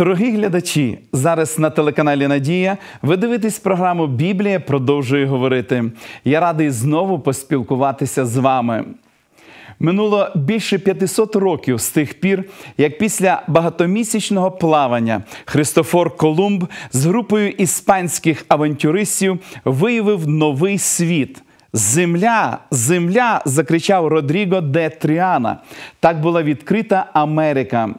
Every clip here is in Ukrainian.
Дорогі глядачі, зараз на телеканалі Надія ви дивитесь програму Біблія продовжує говорити. Я радий знову поспілкуватися з вами. Минуло більше 500 років з тих пір, як після багатомісячного плавання Христофор Колумб з групою іспанських авантюристів виявив новий світ. Земля, земля! закричав Родріго де Тріана. Так була відкрита Америка.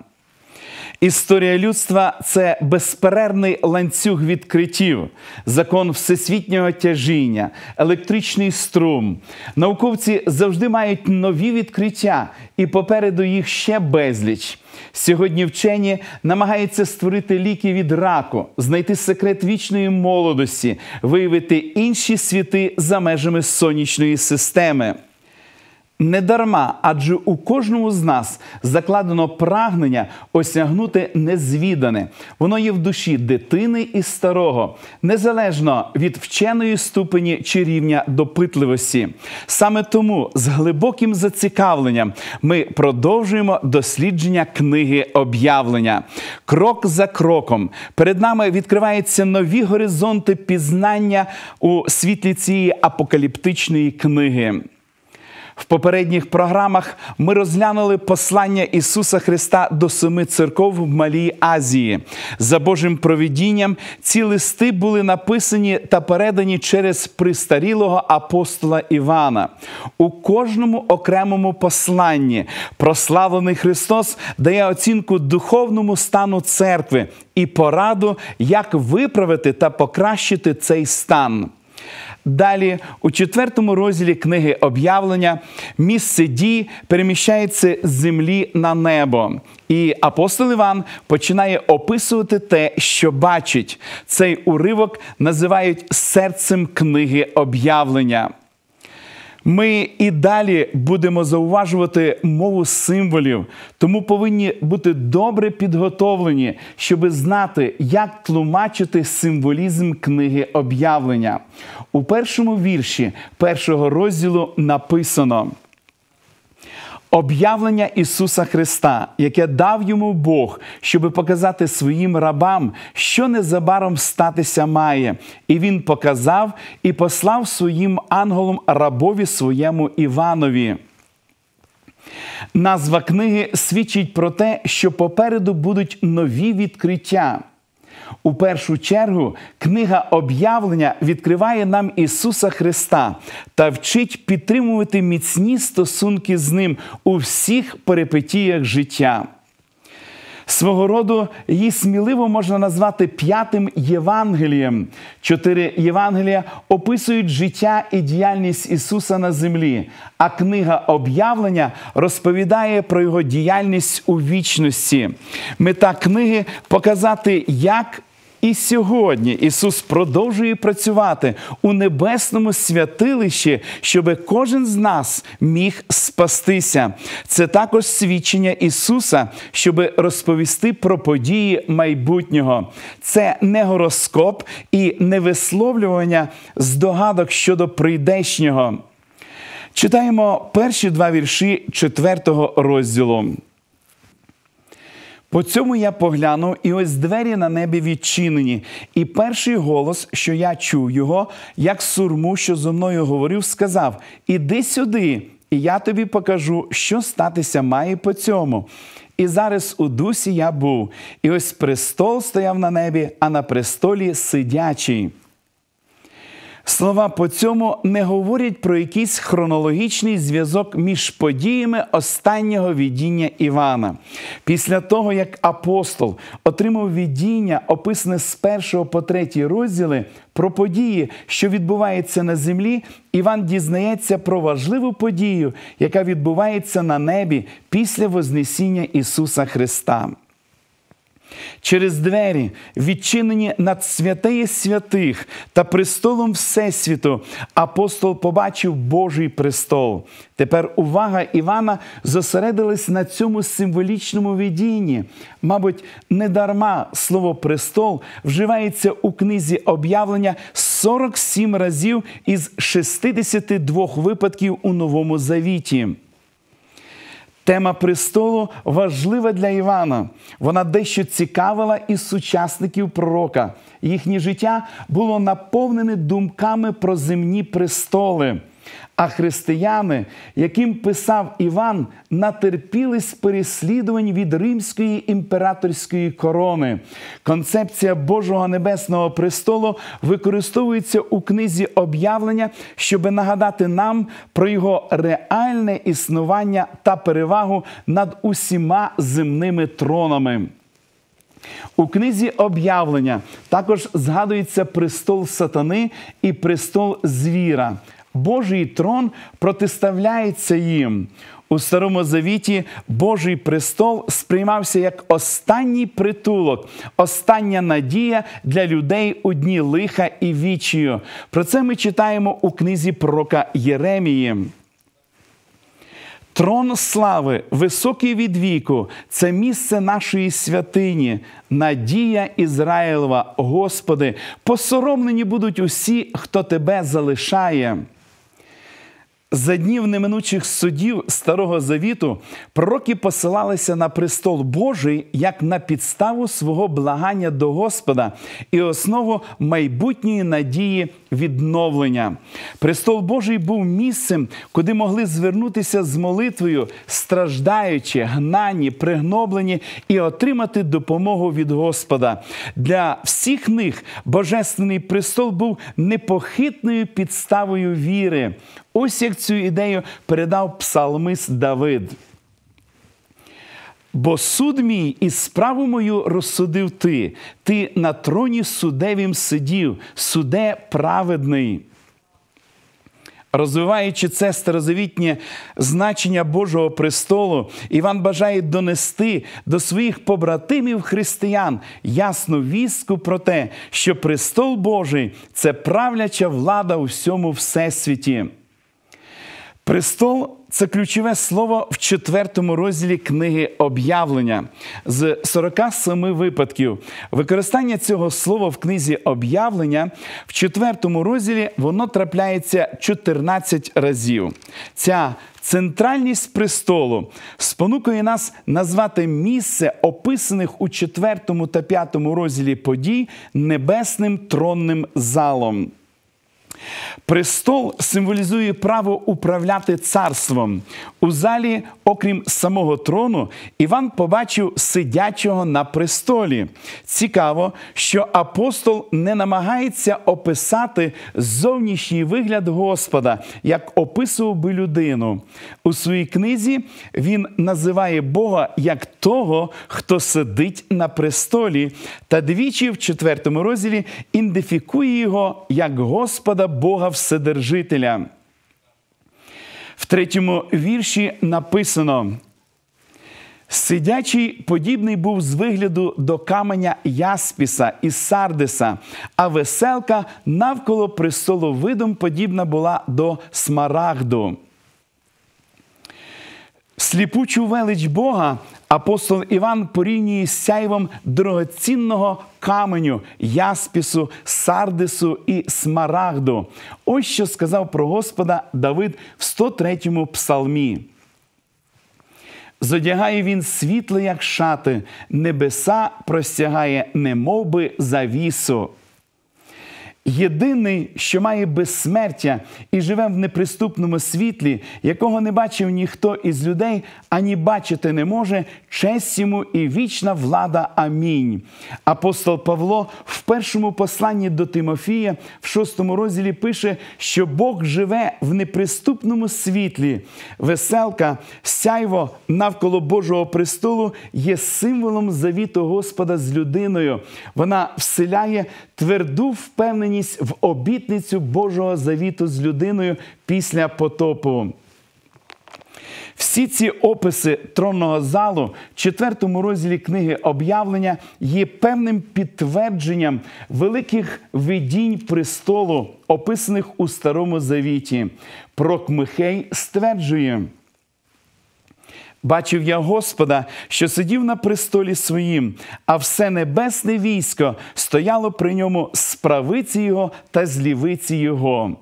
Історія людства це безперервний ланцюг відкриттів, закон всесвітнього тяжіння, електричний струм. Науковці завжди мають нові відкриття, і попереду їх ще безліч. Сьогодні вчені намагаються створити ліки від раку, знайти секрет вічної молодості, виявити інші світи за межами сонячної системи. Не дарма, адже у кожному з нас закладено прагнення осягнути незвідане. Воно є в душі дитини і старого, незалежно від вченої ступені чи рівня допитливості. Саме тому з глибоким зацікавленням ми продовжуємо дослідження книги об'явлення. Крок за кроком перед нами відкриваються нові горизонти пізнання у світлі цієї апокаліптичної книги. В попередніх програмах ми розглянули послання Ісуса Христа до семи церков в Малій Азії. За Божим провідінням ці листи були написані та передані через пристарілого апостола Івана. У кожному окремому посланні прославлений Христос дає оцінку духовному стану церкви і пораду, як виправити та покращити цей стан. Далі, у четвертому розділі книги об'явлення, місце дій переміщається з землі на небо. І апостол Іван починає описувати те, що бачить. Цей уривок називають серцем книги об'явлення. Ми і далі будемо зауважувати мову символів, тому повинні бути добре підготовлені, щоб знати, як тлумачити символізм книги об'явлення. У першому вірші першого розділу написано. Об'явлення Ісуса Христа, яке дав йому Бог, щоб показати своїм рабам, що незабаром статися має, і Він показав і послав своїм ангелам рабові своєму Іванові. Назва книги свідчить про те, що попереду будуть нові відкриття. У першу чергу книга об'явлення відкриває нам Ісуса Христа та вчить підтримувати міцні стосунки з Ним у всіх перипетіях життя. Свого роду її сміливо можна назвати п'ятим Євангелієм. Чотири Євангелія описують життя і діяльність Ісуса на землі, а книга об'явлення розповідає про Його діяльність у вічності. Мета книги показати, як і сьогодні Ісус продовжує працювати у небесному святилищі, щоб кожен з нас міг спастися. Це також свідчення Ісуса, щоб розповісти про події майбутнього. Це не гороскоп і не висловлювання здогадок щодо прийдешнього. Читаємо перші два вірші четвертого розділу. По цьому я поглянув, і ось двері на небі відчинені. І перший голос, що я чув його, як сурму, що зо мною говорив, сказав: Іди сюди, і я тобі покажу, що статися має по цьому. І зараз у дусі я був, і ось престол стояв на небі, а на престолі сидячий. Слова по цьому не говорять про якийсь хронологічний зв'язок між подіями останнього відіння Івана. Після того, як апостол отримав відіння, описане з першого по третій розділи, про події, що відбуваються на землі, Іван дізнається про важливу подію, яка відбувається на небі після Вознесіння Ісуса Христа. Через двері, відчинені над святеє святих та престолом Всесвіту, апостол побачив Божий престол. Тепер увага Івана зосередилась на цьому символічному видінні. Мабуть, недарма слово престол вживається у книзі об'явлення 47 разів із 62 випадків у Новому Завіті. Тема престолу важлива для Івана. Вона дещо цікавила і сучасників пророка. Їхнє життя було наповнене думками про земні престоли. А християни, яким писав Іван, натерпілись переслідувань від римської імператорської корони. Концепція Божого Небесного престолу використовується у книзі об'явлення, щоб нагадати нам про його реальне існування та перевагу над усіма земними тронами. У книзі об'явлення також згадується престол сатани і престол звіра. Божий трон протиставляється їм. У Старому Завіті Божий престол сприймався як останній притулок, остання надія для людей у дні лиха і вічію. Про це ми читаємо у книзі пророка Єремії. Трон слави, високий від віку, це місце нашої святині, надія Ізраїлова, Господи, посоромлені будуть усі, хто тебе залишає. За днів неминучих судів Старого Завіту пророки посилалися на престол Божий як на підставу свого благання до Господа і основу майбутньої надії відновлення. Престол Божий був місцем, куди могли звернутися з молитвою, страждаючи, гнані, пригноблені і отримати допомогу від Господа. Для всіх них Божественний престол був непохитною підставою віри. Ось як цю ідею передав псалмист Давид. Бо суд мій і справу мою розсудив ти, ти на троні судевім сидів, суде праведний. Розвиваючи це старозавітнє значення Божого престолу, Іван бажає донести до своїх побратимів християн ясну вістку про те, що престол Божий це правляча влада у всьому всесвіті. Престол це ключове слово в четвертому розділі книги об'явлення з 47 випадків. Використання цього слова в книзі об'явлення в четвертому розділі воно трапляється 14 разів. Ця центральність престолу спонукує нас назвати місце, описаних у четвертому та п'ятому розділі подій небесним тронним залом. Престол символізує право управляти царством. У залі, окрім самого трону, Іван побачив сидячого на престолі. Цікаво, що апостол не намагається описати зовнішній вигляд Господа, як описував би людину. У своїй книзі він називає Бога як того, хто сидить на престолі, та двічі в четвертому розділі ідентифікує його як Господа Бога Вседержителя. В третьому вірші написано. Сидячий подібний був з вигляду до каменя Яспіса і Сардиса, а веселка навколо престолу видом подібна була до смарагду. Сліпучу велич Бога апостол Іван порівнює з сяйвом дорогоцінного каменю, яспісу, сардису і смарагду. Ось що сказав про Господа Давид в 103-му псалмі. Зодягає він світло, як шати, небеса простягає, немов би завісу. Єдиний, що має безсмертя і живе в неприступному світлі, якого не бачив ніхто із людей, ані бачити не може, честь йому і вічна влада. Амінь. Апостол Павло в першому посланні до Тимофія, в шостому розділі пише, що Бог живе в неприступному світлі. Веселка, сяйво навколо Божого престолу є символом завіту Господа з людиною. Вона вселяє тверду впевненість в обітницю Божого завіту з людиною після потопу. Всі ці описи тронного залу в четвертому розділі книги об'явлення є певним підтвердженням великих видінь престолу, описаних у Старому Завіті. Прок Михей стверджує. Бачив я Господа, що сидів на престолі своїм, а все небесне військо стояло при ньому з правиці його та з лівиці його.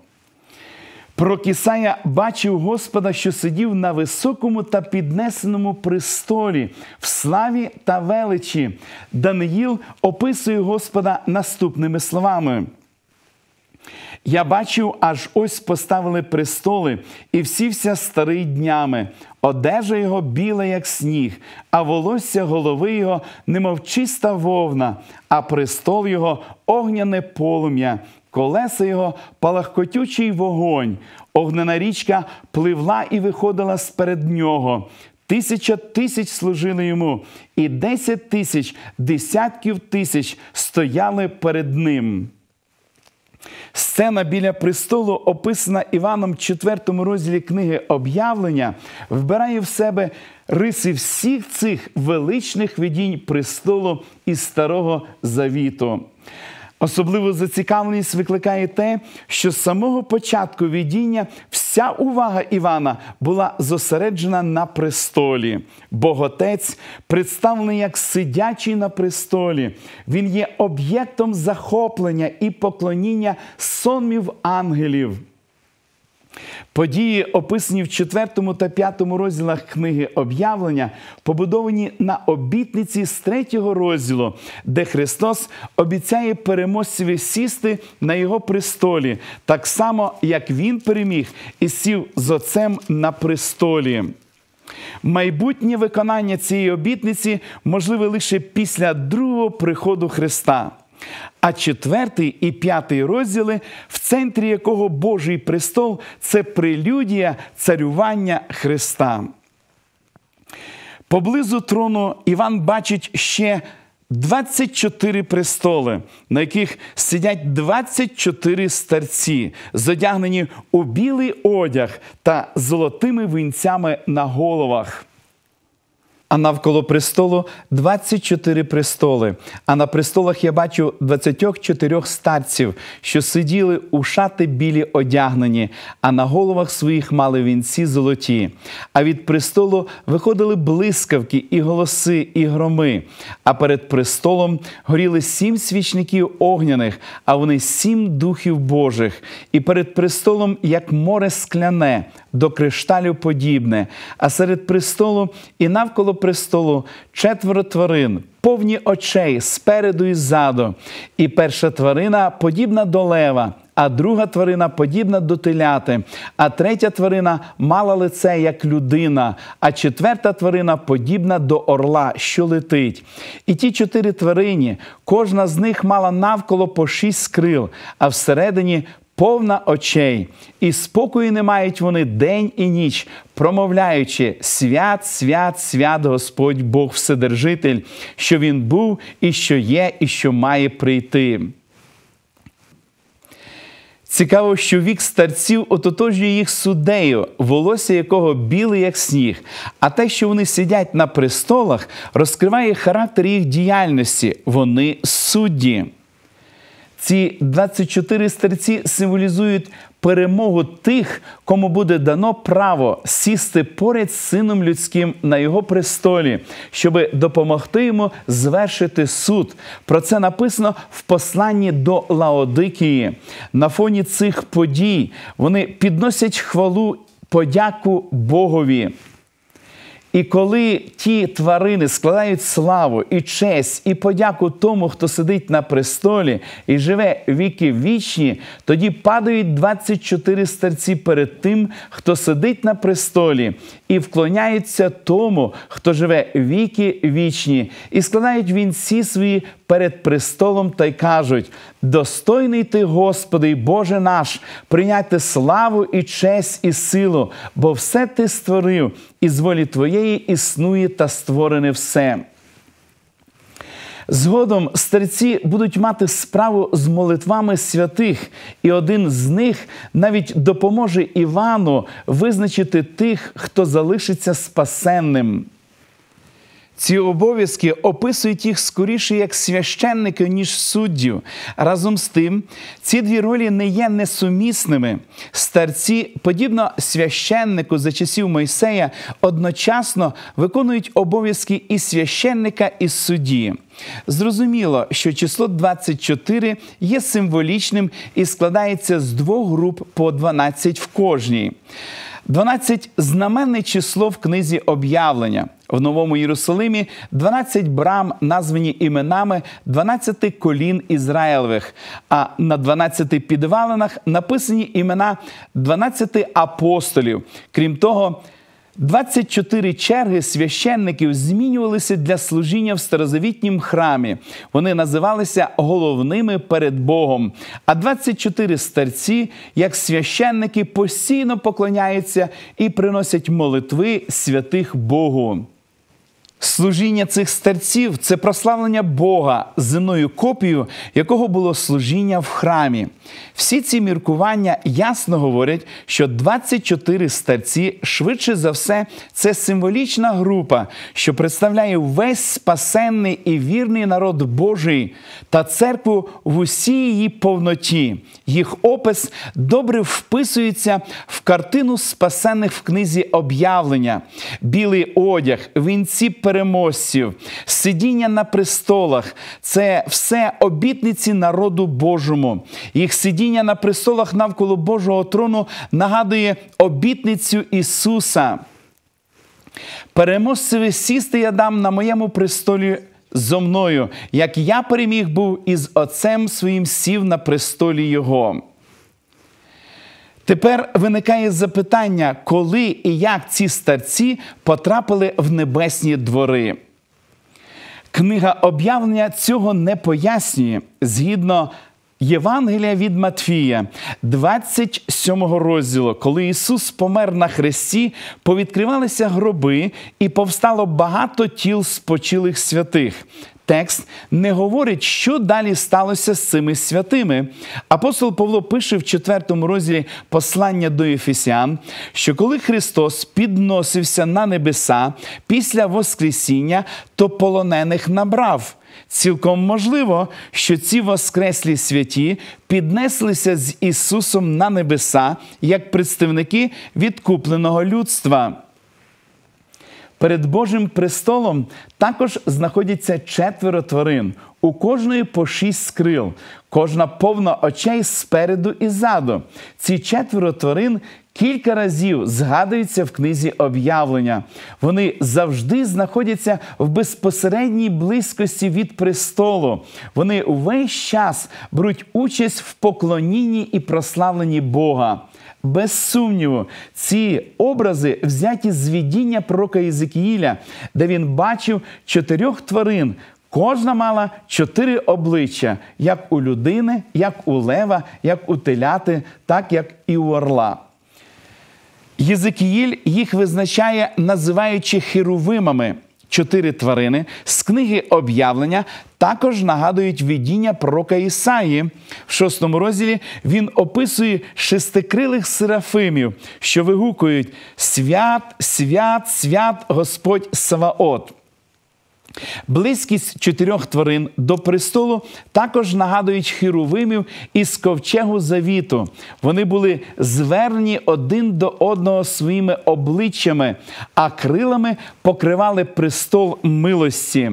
Пророк Ісая бачив Господа, що сидів на високому та піднесеному престолі, в славі та величі. Даниїл описує Господа наступними словами. Я бачив, аж ось поставили престоли, і всівся старий днями. Одежа його біла, як сніг, а волосся голови його, немов чиста вовна, а престол його огняне полум'я, колеса його палахкотючий вогонь, огнена річка пливла і виходила сперед нього. Тисяча тисяч служили йому, і десять тисяч десятків тисяч стояли перед ним. Сцена біля престолу, описана Іваном в 4 розділі книги Об'явлення, вбирає в себе риси всіх цих величних видінь престолу із Старого Завіту. Особливу зацікавленість викликає те, що з самого початку відіння вся увага Івана була зосереджена на престолі. Боготець представлений як сидячий на престолі. Він є об'єктом захоплення і поклоніння сонмів ангелів. Події, описані в 4 та 5 розділах книги об'явлення, побудовані на обітниці з 3 розділу, де Христос обіцяє переможцеві сісти на його престолі, так само, як Він переміг і сів з Отцем на престолі. Майбутнє виконання цієї обітниці можливе лише після другого приходу Христа. А четвертий і п'ятий розділи, в центрі якого Божий престол це прелюдія царювання Христа. Поблизу трону Іван бачить ще 24 престоли, на яких сидять 24 старці, зодягнені у білий одяг та золотими вінцями на головах а навколо престолу 24 престоли. А на престолах я бачу 24 старців, що сиділи у шати білі одягнені, а на головах своїх мали вінці золоті. А від престолу виходили блискавки, і голоси, і громи. А перед престолом горіли сім свічників огняних, а вони сім духів Божих. І перед престолом, як море скляне, до кришталю подібне, а серед престолу і навколо престолу четверо тварин, повні очей спереду і ззаду. І перша тварина подібна до лева. А друга тварина подібна до теляти, а третя тварина мала лице як людина, а четверта тварина подібна до орла, що летить. І ті чотири тварині, кожна з них мала навколо по шість крил, а всередині повна очей, і спокою не мають вони день і ніч, промовляючи свят, свят, свят Господь Бог Вседержитель, що Він був, і що є, і що має прийти. Цікаво, що вік старців ототожнює їх суддею, волосся якого біле, як сніг. А те, що вони сидять на престолах, розкриває характер їх діяльності. Вони судді. Ці 24 старці символізують перемогу тих, кому буде дано право сісти поряд з сином людським на його престолі, щоб допомогти йому звершити суд. Про це написано в посланні до Лаодикії. На фоні цих подій вони підносять хвалу, подяку Богові. І коли ті тварини складають славу і честь, і подяку тому, хто сидить на престолі і живе віки вічні, тоді падають 24 старці перед тим, хто сидить на престолі, і вклоняються тому, хто живе віки вічні, і складають вінці свої перед престолом та й кажуть: достойний ти, Господи, Боже наш, прийняти славу і честь і силу, бо все ти створив, і з волі Твоєї існує та створене все. Згодом старці будуть мати справу з молитвами святих, і один з них навіть допоможе Івану визначити тих, хто залишиться спасенним. Ці обов'язки описують їх скоріше як священники, ніж суддів. Разом з тим, ці дві ролі не є несумісними. Старці, подібно священнику за часів Мойсея, одночасно виконують обов'язки і священника, і судді. Зрозуміло, що число 24 є символічним і складається з двох груп по 12 в кожній. 12 – знаменне число в книзі об'явлення. В Новому Єрусалимі 12 брам, названі іменами 12 колін Ізраїлевих, а на 12 підвалинах написані імена 12 апостолів. Крім того, 24 черги священників змінювалися для служіння в старозавітнім храмі. Вони називалися головними перед Богом. А 24 старці, як священники, постійно поклоняються і приносять молитви святих Богу. Служіння цих старців це прославлення Бога земною копією, якого було служіння в храмі. Всі ці міркування ясно говорять, що 24 старці швидше за все це символічна група, що представляє весь спасенний і вірний народ Божий та церкву в усій її повноті. Їх опис добре вписується в картину спасених в книзі об'явлення, білий одяг, вінці переможців, сидіння на престолах це все обітниці народу Божому. Їх сидіння на престолах навколо Божого трону нагадує обітницю Ісуса. Переможцеві сісти я дам на моєму престолі зо мною, як я переміг був із Отцем своїм сів на престолі Його. Тепер виникає запитання, коли і як ці старці потрапили в небесні двори. Книга об'явлення цього не пояснює згідно Євангелія від Матфія, 27 розділу, коли Ісус помер на хресті, повідкривалися гроби і повстало багато тіл спочилих святих. Текст не говорить, що далі сталося з цими святими. Апостол Павло пише в 4 розділі послання до Ефесян, що коли Христос підносився на небеса після Воскресіння, то полонених набрав. Цілком можливо, що ці воскреслі святі піднеслися з Ісусом на небеса як представники відкупленого людства. Перед Божим престолом також знаходяться четверо тварин, у кожної по шість скрил, кожна повна очей спереду і ззаду. Ці четверо тварин кілька разів згадуються в книзі об'явлення. Вони завжди знаходяться в безпосередній близькості від престолу. Вони увесь час беруть участь в поклонінні і прославленні Бога. Без сумніву, ці образи взяті з видіння пророка Єзекіїля, де він бачив чотирьох тварин. Кожна мала чотири обличчя, як у людини, як у лева, як у теляти, так як і у орла. Єзекіїль їх визначає, називаючи херувимами. Чотири тварини з книги об'явлення також нагадують видіння пророка Ісаї. В шостому розділі він описує шестикрилих серафимів, що вигукують Свят, свят, свят Господь Саваот. Близькість чотирьох тварин до престолу також нагадують хіровимів із ковчегу завіту. Вони були звернені один до одного своїми обличчями, а крилами покривали престол милості.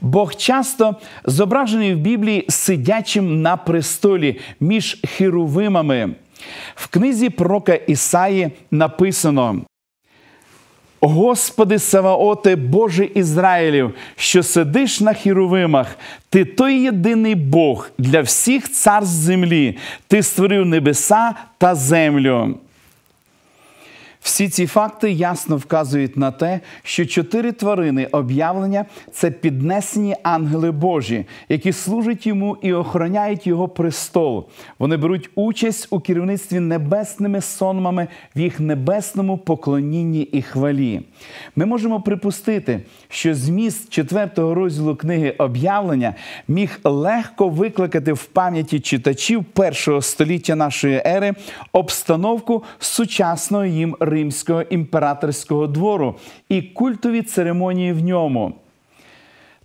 Бог часто зображений в Біблії сидячим на престолі між хіровимами. В книзі пророка Ісаї написано. Господи Саваоте, Боже Ізраїлів, що сидиш на хіровимах, ти той єдиний Бог для всіх царств землі, ти створив небеса та землю. Всі ці факти ясно вказують на те, що чотири тварини об'явлення це піднесені ангели Божі, які служать йому і охороняють його престол. Вони беруть участь у керівництві небесними сонмами в їх небесному поклонінні і хвалі. Ми можемо припустити, що зміст четвертого розділу книги об'явлення міг легко викликати в пам'яті читачів першого століття нашої ери обстановку сучасного їм римського імператорського двору і культові церемонії в ньому.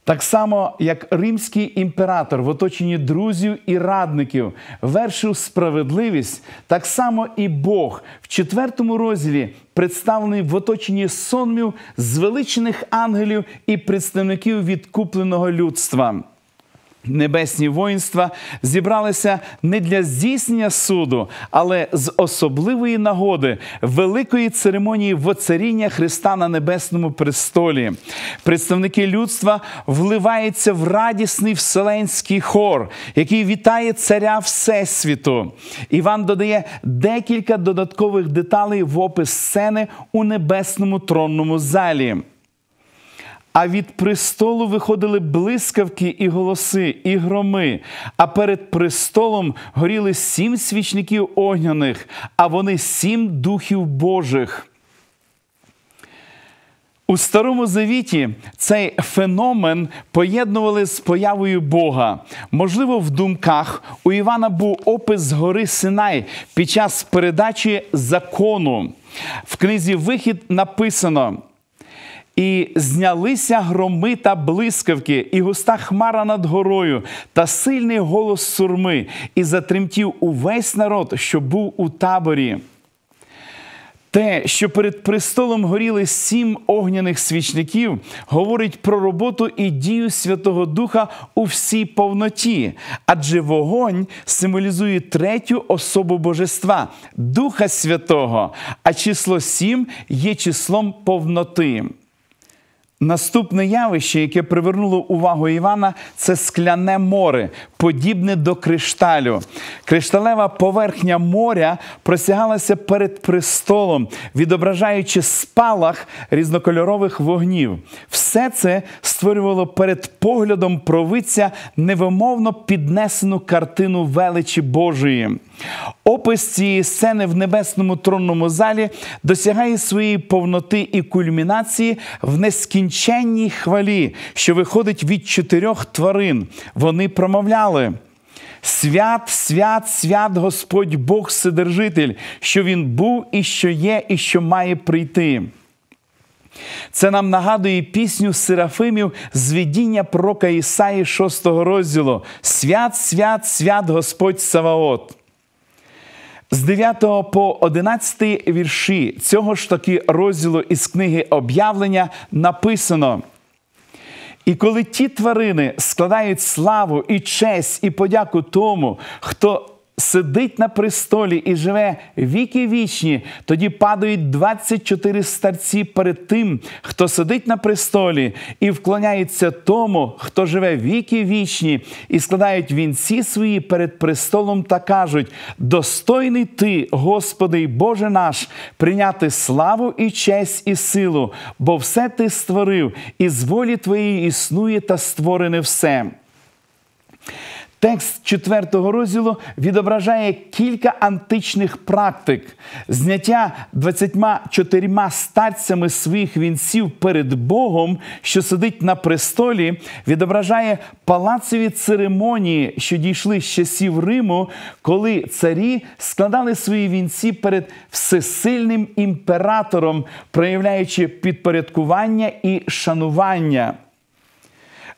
Так само, як римський імператор в оточенні друзів і радників вершив справедливість, так само і Бог в четвертому розділі представлений в оточенні сонмів, звеличених ангелів і представників відкупленого людства. Небесні воїнства зібралися не для здійснення суду, але з особливої нагоди великої церемонії воцаріння Христа на небесному престолі. Представники людства вливаються в радісний вселенський хор, який вітає царя Всесвіту. Іван додає декілька додаткових деталей в опис сцени у небесному тронному залі. А від престолу виходили блискавки і голоси, і громи. А перед престолом горіли сім свічників огняних, а вони сім духів Божих. У Старому Завіті цей феномен поєднували з появою Бога. Можливо, в думках у Івана був опис з гори Синай під час передачі закону. В книзі Вихід написано. І знялися громи та блискавки, і густа хмара над горою, та сильний голос сурми, і затремтів увесь народ, що був у таборі. Те, що перед престолом горіли сім огняних свічників, говорить про роботу і дію Святого Духа у всій повноті, адже вогонь символізує третю особу Божества, Духа Святого, а число сім є числом повноти. Наступне явище, яке привернуло увагу Івана, це скляне море, подібне до кришталю. Кришталева поверхня моря просягалася перед престолом, відображаючи спалах різнокольорових вогнів. Все це створювало перед поглядом провидця невимовно піднесену картину величі Божої. Опис цієї сцени в небесному тронному залі досягає своєї повноти і кульмінації в нескінченній хвалі, що виходить від чотирьох тварин. Вони промовляли. Свят, свят, свят Господь Бог Вседержитель, що Він був і що є, і що має прийти. Це нам нагадує пісню Серафимів з видіння пророка Ісаї 6 розділу Свят, свят, свят Господь Саваот. З 9 по 11 вірші цього ж таки розділу із книги об'явлення написано. І коли ті тварини складають славу і честь і подяку тому, хто сидить на престолі і живе віки вічні, тоді падають 24 старці перед тим, хто сидить на престолі, і вклоняється тому, хто живе віки вічні, і складають вінці свої перед престолом та кажуть: достойний ти, Господи й Боже наш, прийняти славу і честь і силу, бо все ти створив, і з волі твоєї існує та створене все. Текст четвертого розділу відображає кілька античних практик, зняття 24 старцями своїх вінців перед Богом, що сидить на престолі, відображає палацові церемонії, що дійшли з часів Риму, коли царі складали свої вінці перед всесильним імператором, проявляючи підпорядкування і шанування.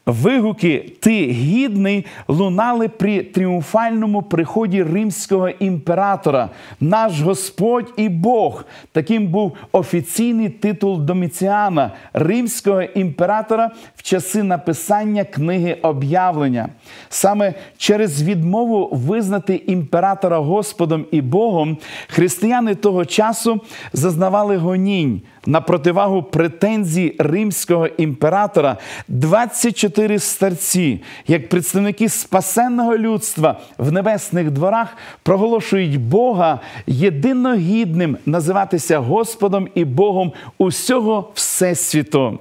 Вигуки Ти гідний лунали при тріумфальному приході римського імператора, наш Господь і Бог. Таким був офіційний титул Доміціана, римського імператора в часи написання книги об'явлення. Саме через відмову визнати імператора Господом і Богом християни того часу зазнавали гонінь на противагу претензій римського імператора 24 старці, як представники спасенного людства в небесних дворах проголошують Бога єдиногідним називатися Господом і Богом усього Всесвіту.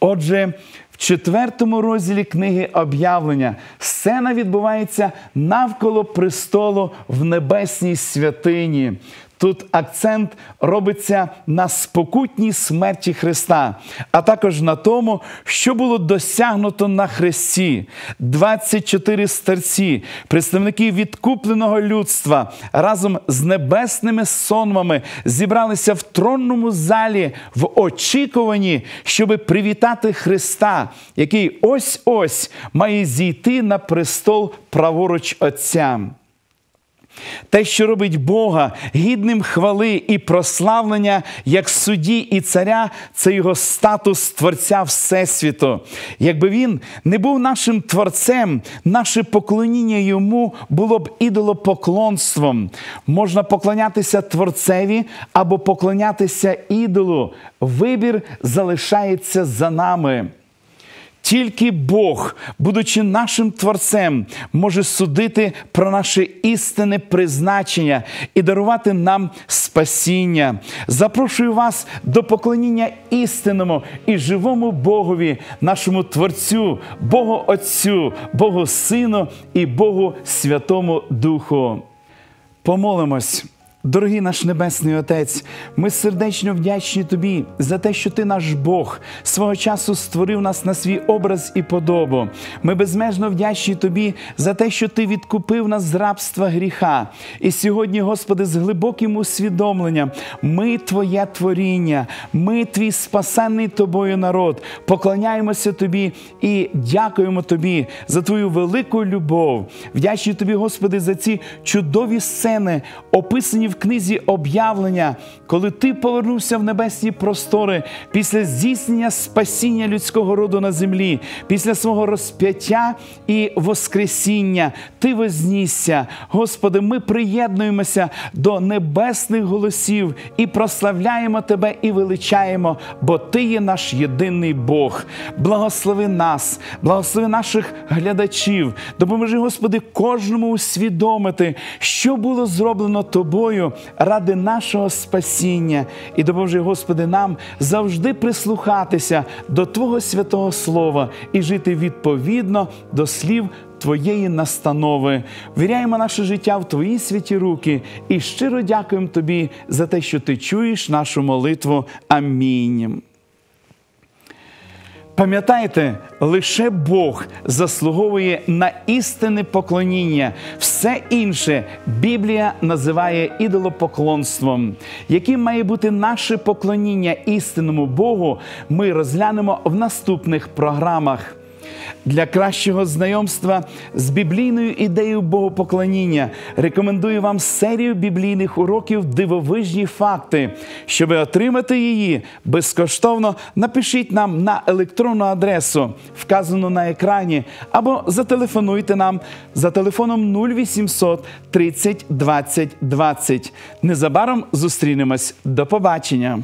Отже, в четвертому розділі книги об'явлення сцена відбувається навколо престолу в небесній святині. Тут акцент робиться на спокутній смерті Христа, а також на тому, що було досягнуто на Христі. 24 старці, представники відкупленого людства разом з небесними сонмами зібралися в тронному залі в очікуванні, щоби привітати Христа, який ось ось має зійти на престол праворуч Отця. Те, що робить Бога гідним хвали і прославлення як судді і царя, це його статус Творця Всесвіту. Якби він не був нашим творцем, наше поклоніння йому було б ідолопоклонством. Можна поклонятися Творцеві або поклонятися ідолу. Вибір залишається за нами. Тільки Бог, будучи нашим творцем, може судити про наше істинне призначення і дарувати нам спасіння. Запрошую вас до поклоніння істинному і живому Богові, нашому Творцю, Богу Отцю, Богу Сину і Богу Святому Духу. Помолимось. Дорогий наш Небесний Отець, ми сердечно вдячні Тобі за те, що Ти наш Бог свого часу створив нас на свій образ і подобу. Ми безмежно вдячні Тобі за те, що Ти відкупив нас з рабства гріха. І сьогодні, Господи, з глибоким усвідомленням, ми Твоє творіння, ми Твій спасенний Тобою народ. Поклоняємося Тобі і дякуємо Тобі за Твою велику любов. Вдячні Тобі, Господи, за ці чудові сцени, описані в книзі об'явлення, коли ти повернувся в небесні простори після здійснення спасіння людського роду на землі, після свого розп'яття і воскресіння, ти вознісся. Господи, ми приєднуємося до небесних голосів і прославляємо Тебе і величаємо, бо Ти є наш єдиний Бог. Благослови нас, благослови наших глядачів. Допоможи, Господи, кожному усвідомити, що було зроблено Ради нашого спасіння. І допоможи, Господи, нам завжди прислухатися до Твого святого Слова і жити відповідно до слів. Твоєї настанови, віряємо наше життя в Твої святі руки і щиро дякуємо Тобі за те, що Ти чуєш нашу молитву. Амінь. Пам'ятайте, лише Бог заслуговує на істинне поклоніння. Все інше Біблія називає ідолопоклонством. Яким має бути наше поклоніння істинному Богу, ми розглянемо в наступних програмах. Для кращого знайомства з біблійною ідеєю богопоклоніння рекомендую вам серію біблійних уроків Дивовижні факти. Щоб отримати її безкоштовно, напишіть нам на електронну адресу, вказану на екрані, або зателефонуйте нам за телефоном 0800 30 20 20. Незабаром зустрінемось. До побачення!